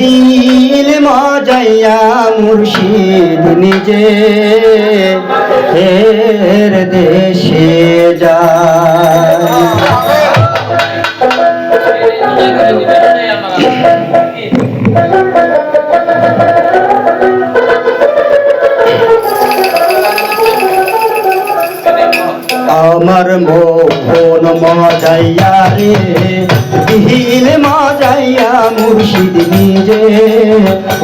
দিল মজাইয়া মুর্শিদ নিজে। এর দেশে যায়। আমার মোহন মজাইয়া রে দিল মাজাইয়া মুর্শিদ নিজে।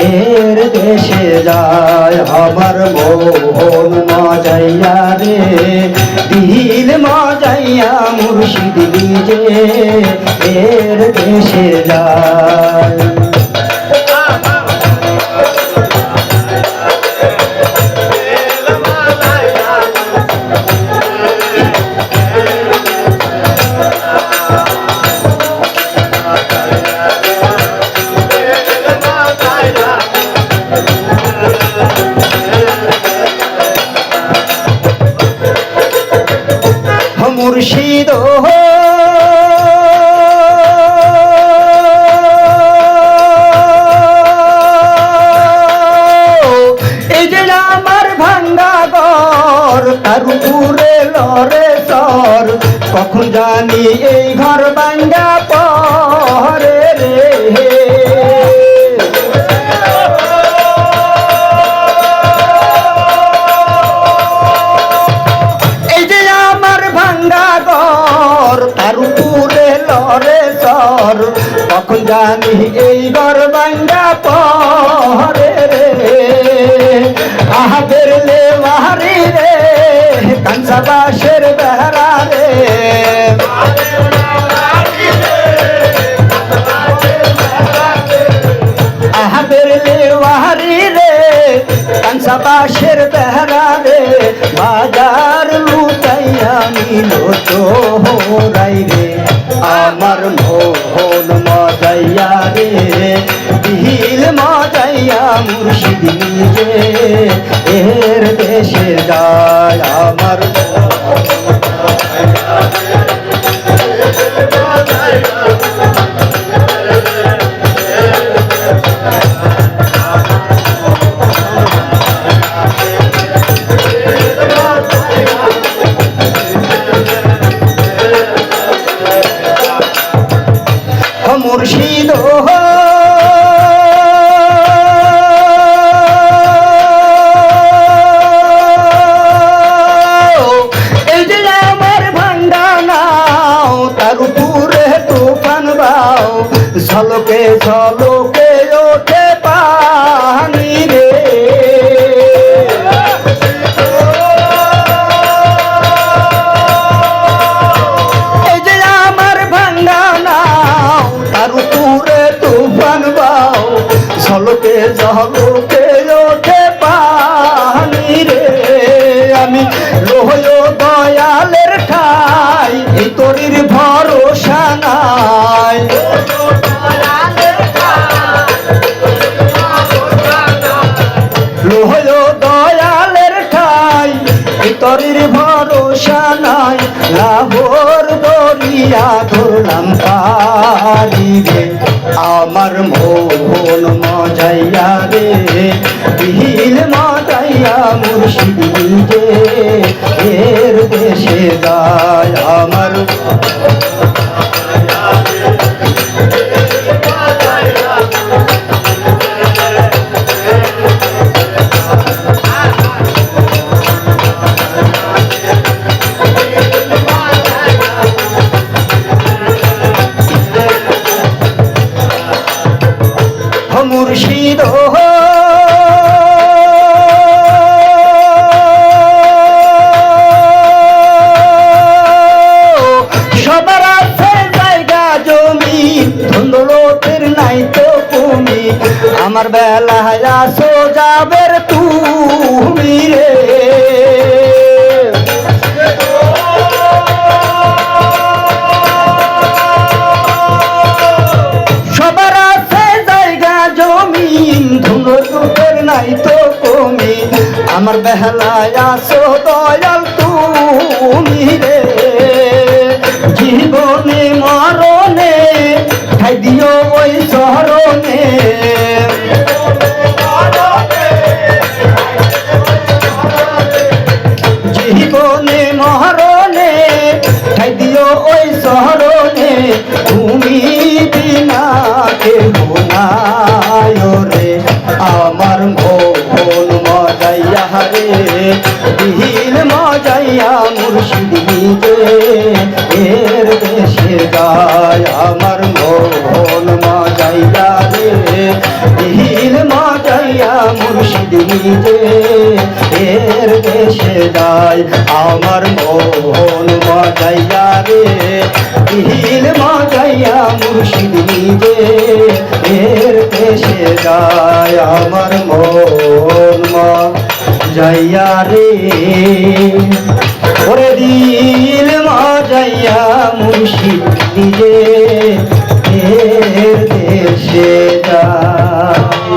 এর দেশে যায় আমার মোহন মাজাইয়া রে। দিল মাজাইয়া মুর্শিদ নিজে। এর দেশে যায় মুর্শিদ এই যে আমার ভাঙ্গা ঘর তার উপরে লরে সর কখন জানি এই ঘর লরে সর কখন জানি এই ঘর ভাঙ্গা পরে রে। আহা বেরলে মারি রে, কাঞ্চা বাসের বেহারা রে। আহা বেরলে মারি রে, কাঞ্চা বাসের বেহারা রে। বাজার লুটাইয়া নিল চোরাই রে। আমার মোহন মজাইয়া রে দিল মজাইয়া মুর্শিদ নিজে। এর দেশে যায় আমার মুর্শিদ এই তার উপরে তুফান বাও ঝলকে ঝলকে ঝলকে ওঠে পানি রে, আমি রোহয় দয়ালের ঠাই, এই তরির ভরসা নাই। লোহয় দয়ালের ঠাই তরির ভরসা নাই। লাহোর দরিয়া ধরলাম পারি রে। আমার মোহন মজাইয়া রে বিহিল মজাইয়া মুর্শিদ এর দেশে যায় আমার আমার বেলায় আসো যাবের তুমি রে। সবার আছে জায়গা, জমিন ধুনোর নাই তো কমি। আমার বেহালায় আসো দয়াল তুমি রে। জীবনে মরণে খাই দিও ওই শহরনে জীবনে মহারণে খাই দিও ওই শহরণে, তুমি বিনা কেউ নাই রে। আমার ভোন মজাইয়া রে, বিহীন মজাইয়া মুর্শিদ এর দেশে গায় আমার ভোন যায়, আমার মন মজাইয়া রে। হিল মজাইয়া মুর্শিদ নিজে, এর দেশে যায়, আমার মন মজাইয়া রে। ওরে দিল মজাইয়া মুর্শিদ নিজে, এর দেশে যায়।